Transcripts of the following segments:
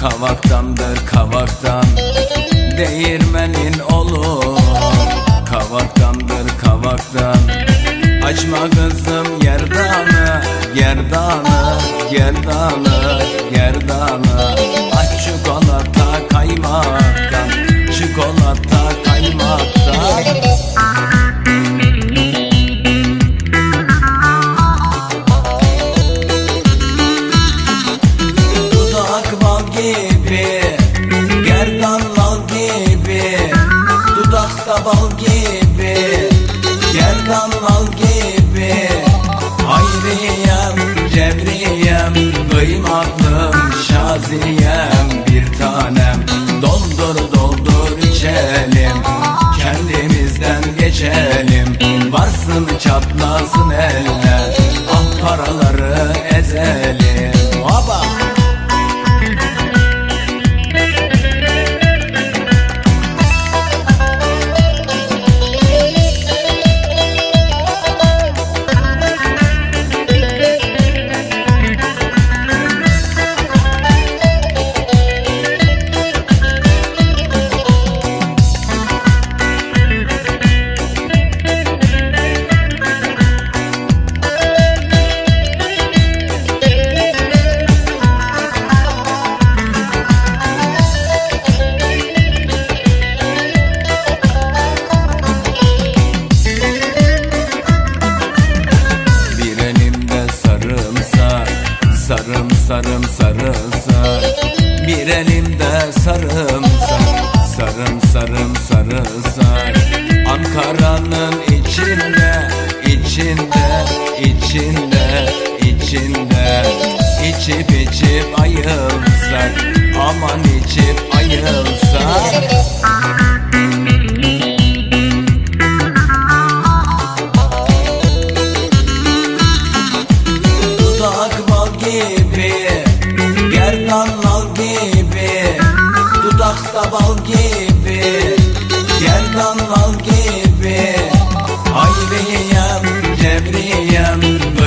Kavaktandır kavaktan Değirmenin olur Kavaktandır kavaktan Açma kızım yerdanı Yerdanı Yerdanı Yerdanı gibi Gerdan lal gibi Dudakta bal gibi Gerdan lal gibi. Hayriyem, cevriyem Kıymatlım, şaziyem Bir tanem. Doldur doldur içelim Kendimizden geçelim. Varsın çatlasın eller içinde içinde. İçip içip ayılsak Aman içip ayılsak. Dudak bal gibi Gerdan lal gibi Dudakta bal gibi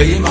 Sayım